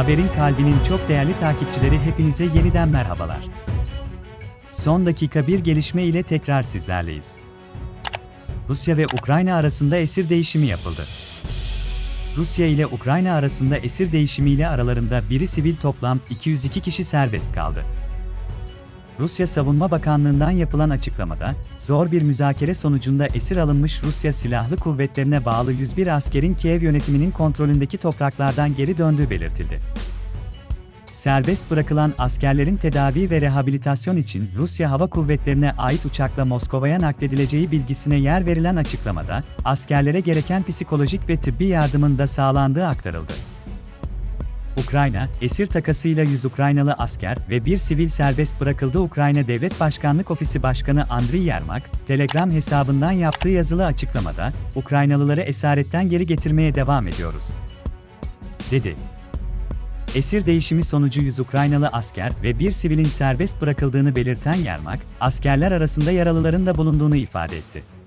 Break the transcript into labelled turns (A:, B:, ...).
A: Haberin kalbinin çok değerli takipçileri hepinize yeniden merhabalar. Son dakika bir gelişme ile tekrar sizlerleyiz. Rusya ve Ukrayna arasında esir değişimi yapıldı. Rusya ile Ukrayna arasında esir değişimiyle aralarında biri sivil toplam 202 kişi serbest kaldı. Rusya Savunma Bakanlığı'ndan yapılan açıklamada, zor bir müzakere sonucunda esir alınmış Rusya Silahlı Kuvvetlerine bağlı 101 askerin Kiev yönetiminin kontrolündeki topraklardan geri döndüğü belirtildi. Serbest bırakılan askerlerin tedavi ve rehabilitasyon için Rusya Hava Kuvvetleri'ne ait uçakla Moskova'ya nakledileceği bilgisine yer verilen açıklamada, askerlere gereken psikolojik ve tıbbi yardımın da sağlandığı aktarıldı. Ukrayna, esir takasıyla 100 Ukraynalı asker ve bir sivil serbest bırakıldı Ukrayna Devlet Başkanlık Ofisi Başkanı Andriy Yermak, Telegram hesabından yaptığı yazılı açıklamada, Ukraynalıları esaretten geri getirmeye devam ediyoruz. dedi. Esir değişimi sonucu 100 Ukraynalı asker ve bir sivilin serbest bırakıldığını belirten Yermak, askerler arasında yaralıların da bulunduğunu ifade etti.